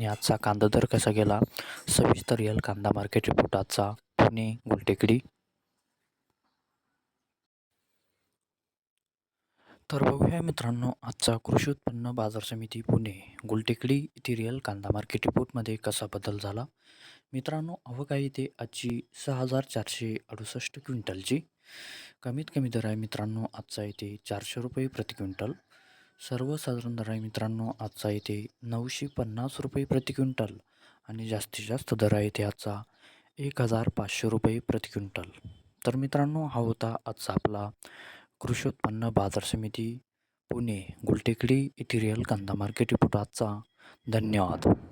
आणि आजचा कांदा दर कसा गेला? सविस्तर रिअल कांदा मार्केट रिपोर्ट आजचा पुणे गुलटेकडी. तर बघूया मित्रांनो आजचा कृषी उत्पन्न बाजार समिती पुणे गुलटेकडी येथे रिअल कांदा मार्केट रिपोर्टमध्ये कसा बदल झाला? मित्रांनो आवक आहे ते आजची सहा हजार चारशे अडुसष्ट क्विंटलची. कमीत कमी दर आहे मित्रांनो आजचा येते चारशे रुपये प्रति क्विंटल. सर्वसाधारण दर आहे मित्रांनो आजचा येथे नऊशे पन्नास रुपये प्रति क्विंटल आणि जास्तीत जास्त दर आहे ते आजचा एक हजार पाचशे रुपये प्रति क्विंटल. तर मित्रांनो हा होता आजचा आपला कृषी उत्पन्न बाजार समिती पुणे गुलटेकडी इथिरियल कांदा मार्केट रिपोर्ट आजचा. धन्यवाद.